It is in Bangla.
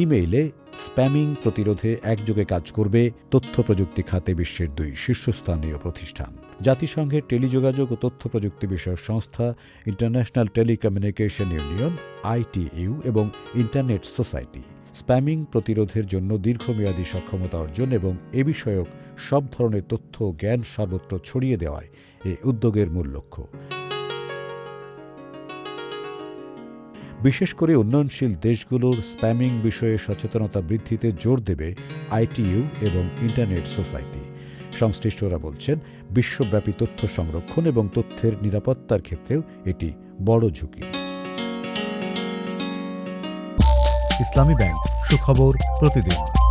ইমেইলে স্প্যামিং প্রতিরোধে একযোগে কাজ করবে তথ্য প্রযুক্তি খাতে বিশ্বের দুই শীর্ষস্থানীয় প্রতিষ্ঠান। জাতিসংঘের টেলিযোগাযোগ ও তথ্য প্রযুক্তি বিষয়ক সংস্থা ইন্টারন্যাশনাল টেলিকমিউনিকেশন ইউনিয়ন, আইটিইউ এবং ইন্টারনেট সোসাইটি স্প্যামিং প্রতিরোধের জন্য দীর্ঘমেয়াদী সক্ষমতা অর্জন এবং এ বিষয়ক সব ধরনের তথ্য জ্ঞান সর্বত্র ছড়িয়ে দেওয়ায় এ উদ্যোগের মূল লক্ষ্য। বিশেষ করে উন্নয়নশীল দেশগুলোর স্প্যামিং বিষয়ে সচেতনতা বৃদ্ধিতে জোর দেবে আইটিইউ এবং ইন্টারনেট সোসাইটি। সংশ্লিষ্টরা বলছেন, বিশ্বব্যাপী তথ্য সংরক্ষণ এবং তথ্যের নিরাপত্তার ক্ষেত্রেও এটি বড় ঝুঁকি। ইসলামী ব্যাংক, সুখবর প্রতিদিন।